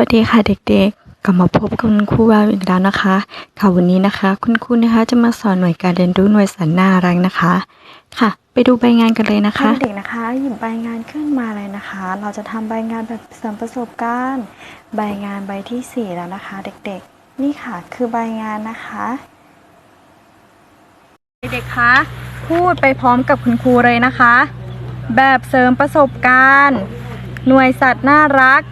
วัสดีค่ะเด็กๆ กลับมาพบกับคุณครูวาวอีกแล้วนะคะ ค่ะวันนี้นะคะ คุณครูนะคะจะมาสอนหน่วยการเรียนรู้หน่วยสันน่ารักนะคะ ค่ะ ไปดูใบงานกันเลยนะคะเด็กๆนะคะ หยิบใบงานขึ้นมาเลยนะคะ เราจะทำใบงานแบบเสริมประสบการณ์ใบงานใบที่ 4 แล้วนะคะ เด็กๆ นี่ค่ะคือใบงานนะคะ เด็กๆคะพูดไปพร้อมกับคุณครูเลยนะคะ แบบเสริมประสบการณ์ หน่วยสัตว์น่ารัก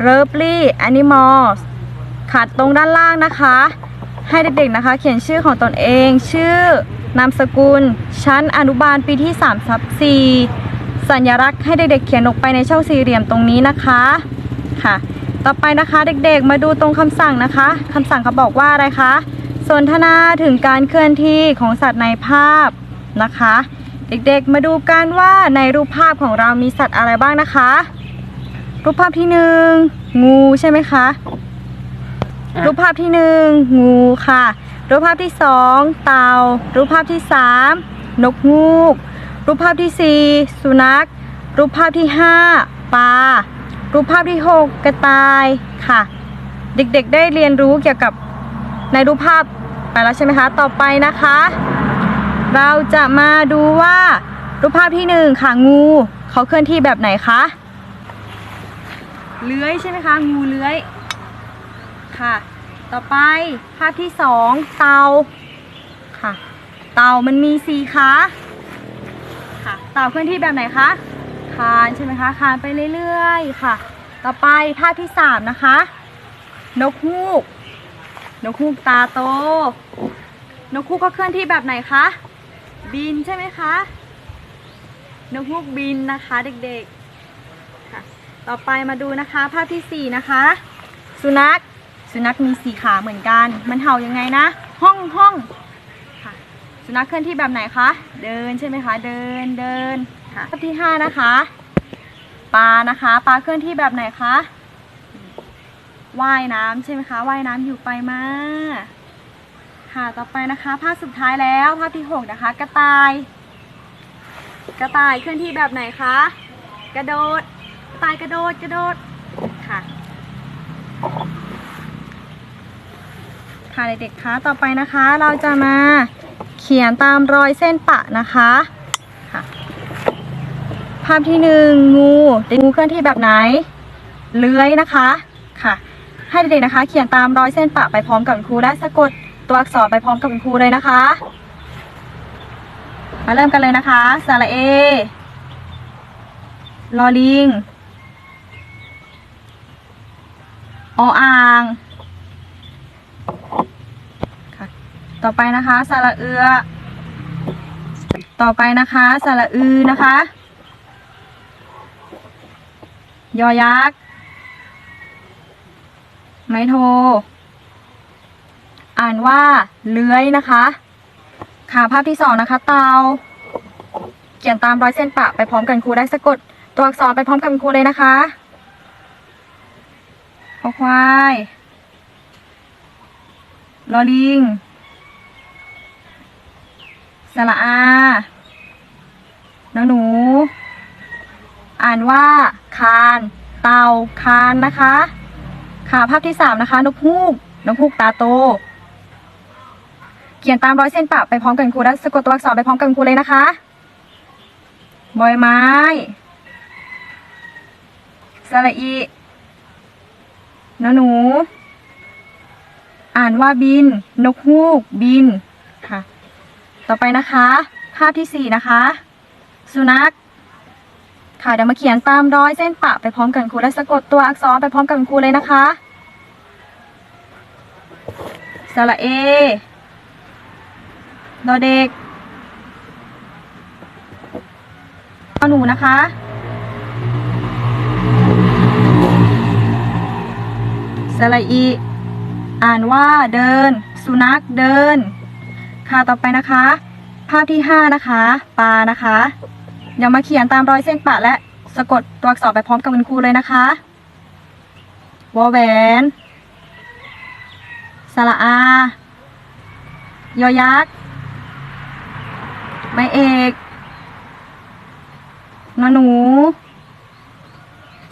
เลิฟลี่แอนิมอลขัดตรงด้านล่างนะคะ ให้เด็กๆนะคะ เขียนชื่อของตนเอง ชื่อนามสกุล ชั้นอนุบาลปีที่3ทับ4สัญลักษณ์ให้เด็กๆเขียนลงไปในช่องสี่เหลี่ยมตรงนี้นะคะค่ะ ต่อไปนะคะเด็กๆมาดูตรงคำสั่งนะคะคำสั่งเขาบอกว่าอะไรคะสนทนาถึงการเคลื่อนที่ของสัตว์ในภาพนะคะ เด็กๆมาดูกันว่าในรูปภาพของเรามีสัตว์อะไรบ้างนะคะ รูปภาพที่หนึ่งงูใช่ไหมคะ รูปภาพที่หนึ่งงูค่ะ รูปภาพที่สองเต่า รูปภาพที่สามนกฮูก รูปภาพที่สี่สุนัข รูปภาพที่ห้าปลา รูปภาพที่หกกระต่ายค่ะ เด็กๆได้เรียนรู้เกี่ยวกับในรูปภาพไปแล้วใช่ไหมคะ ต่อไปนะคะ เราจะมาดูว่ารูปภาพที่หนึ่งค่ะงู เขาเคลื่อนที่แบบไหนคะ เลื้อยใช่ไหมคะ งูเลื้อยค่ะ ต่อไปภาพที่สองเต่าค่ะ เต่ามันมีสี่ขาค่ะ เต่าเคลื่อนที่แบบไหนคะคานใช่ไหมคะคานไปเรื่อยๆค่ะ ต่อไปภาพที่สามนะคะ นกฮูก นกฮูกตาโต นกฮูกก็เคลื่อนที่แบบไหนคะบินใช่ไหมคะนกฮูกบินนะคะเด็กๆ ต่อไปมาดูนะคะภาพที่สี่นะคะ สุนัขสุนัขมีสี่ขาเหมือนกัน มันเห่ายังไงนะ ห้องห้องค่ะ สุนัขเคลื่อนที่แบบไหนคะเดินใช่ไหมคะเดินเดินค่ะภาพที่ห้านะคะปลานะคะปลาเคลื่อนที่แบบไหนคะว่ายน้ำใช่ไหมคะว่ายน้ำอยู่ไปมาค่ะต่อไปนะคะภาพสุดท้ายแล้วภาพที่หกนะคะ กระต่าย กระต่ายเคลื่อนที่แบบไหนคะ กระโดด ตายกระโดดกระโดดค่ะ ค่ะเด็กๆคะต่อไปนะคะ เราจะมาเขียนตามรอยเส้นปะนะคะค่ะภาพที่หนึ่งงูเด็กงูเคลื่อนที่แบบไหน เลื้อยนะคะค่ะ ให้เด็กๆนะคะ เขียนตามรอยเส้นปะไปพร้อมกับครูและสะกดตัวอักษรไปพร้อมกับคุณครูเลยนะคะ มาเริ่มกันเลยนะคะสระเอลอลิง ออ่างค่ะต่อไปนะคะสระเอือ ต่อไปนะคะสระอือนะคะ ยอยักษ์ ไม้โท อ่านว่าเลื้อยนะคะค่ะภาพที่สองนะคะ เตา เขียนตามรอยเส้นปะไปพร้อมกันครูได้สะกด ตัวอักษรไปพร้อมกันครูเลยนะคะ ขอควายลอลิง สระอานอหนู อ่านว่าคาน เตาคานนะคะ ค่ะภาพที่สามนะคะ นกฮูก นกฮูกตาโต เขียนตามร้อยเส้นปะไปพร้อมกันครูและสะกดตัวอักษรไปพร้อมกันครูเลยนะคะบอยไม้สระอี นอหนู อ่านว่าบิน นกฮูก บิน ค่ะ ต่อไปนะคะ ภาพที่สี่นะคะ สุนัข ค่ะเดี๋ยวมาเขียนตามรอยเส้นปะไปพร้อมกันครูและสะกดตัวอักษรไปพร้อมกันครูเลยนะคะสระเอดอเด็กเอาหนูนะคะ สระอี อ่านว่าเดิน สุนัขเดิน ค่ะต่อไปนะคะ ภาพที่ห้านะคะ ปลานะคะเดี๋ยวมาเขียนตามรอยเส้นปะและสะกดตัวอักษรไปพร้อมกับคุณครูเลยนะคะวอแหวนสระอา ยอยักษ์ไม้เอกนอหนู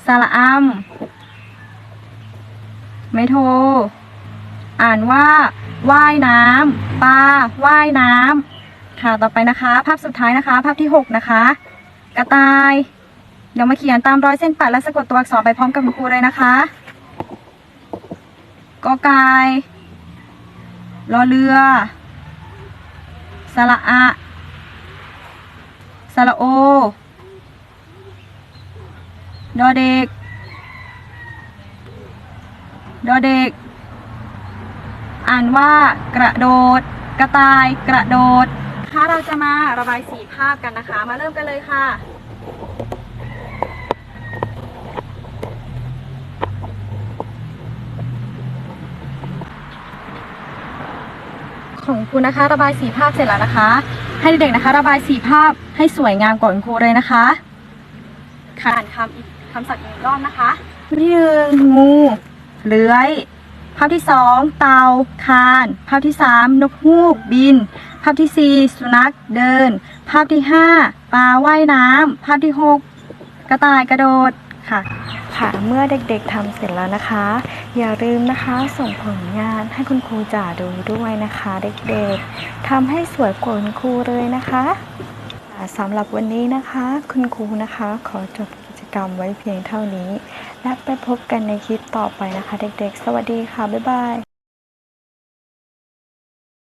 สระอำ ไม่โทร อ่านว่า ว่ายน้ำปลาว่ายน้ำค่ะต่อไปนะคะ ภาพสุดท้ายนะคะ ภาพที่หกนะคะ กระต่ายเดี๋ยวมาเขียนตามรอยเส้นปัดและสะกดตัวอักษรไปพร้อมกับคุณครูเลยนะคะกอไก่รอเรือ สระอะ สระโอ ดอเด็ก ดอเด็ก อ่านว่ากระโดด กระต่าย กระโดดค่ะเราจะมาระบายสีภาพกันนะคะ มาเริ่มกันเลยค่ะของคุณนะคะ ระบายสีภาพเสร็จแล้วนะคะ ให้เด็กๆนะคะ ระบายสีภาพให้สวยงามก่อนครูเลยนะคะค่ะอ่านคำอีกคำศัพท์อีกรอบนะคะที่หนึ่งงู เลื้อยภาพที่สองเต่าคาน ภาพที่สามนกฮูกบิน ภาพที่สี่สุนัขเดิน ภาพที่ห้าปลาว่ายน้ำ ภาพที่หกกระต่ายกระโดดค่ะ ค่ะเมื่อเด็กๆทำเสร็จแล้วนะคะ อย่าลืมนะคะส่งผลงานให้คุณครูจ่าดูด้วยนะคะ เด็กๆทำให้สวยกว่าคุณครูเลยนะคะสำหรับวันนี้นะคะ คุณครูนะคะ ขอจบ รมไว้เพียงเท่านี้ และไปพบกันในคลิปต่อไปนะคะ เด็กๆ สวัสดีค่ะ บ๊ายบาย